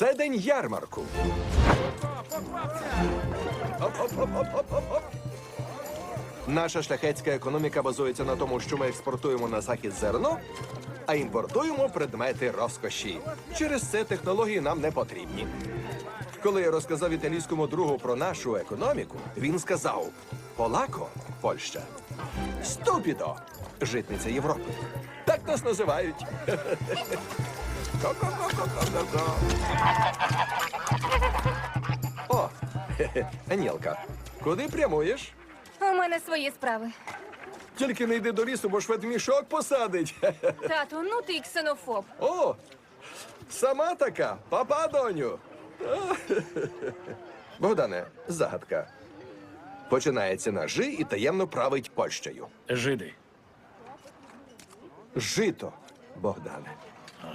Це день ярмарку. Наша шляхетська економіка базується на тому, що ми експортуємо на захід зерно, а імпортуємо предмети розкоші. Через це технології нам не потрібні. Коли я розказав італійському другу про нашу економіку, він сказав: Полако, Польща, ступідо, житниця Європи. Так нас називають. О, хе-хе, куди прямуєш? У мене свої справи. Тільки не йди до лісу, бо швед мішок посадить. Тату, ну ти й ксенофоб. О, сама така, папа доню. Богдане, загадка. Починається на жи і таємно править Польщею. Жиди. Жито, Богдане. А,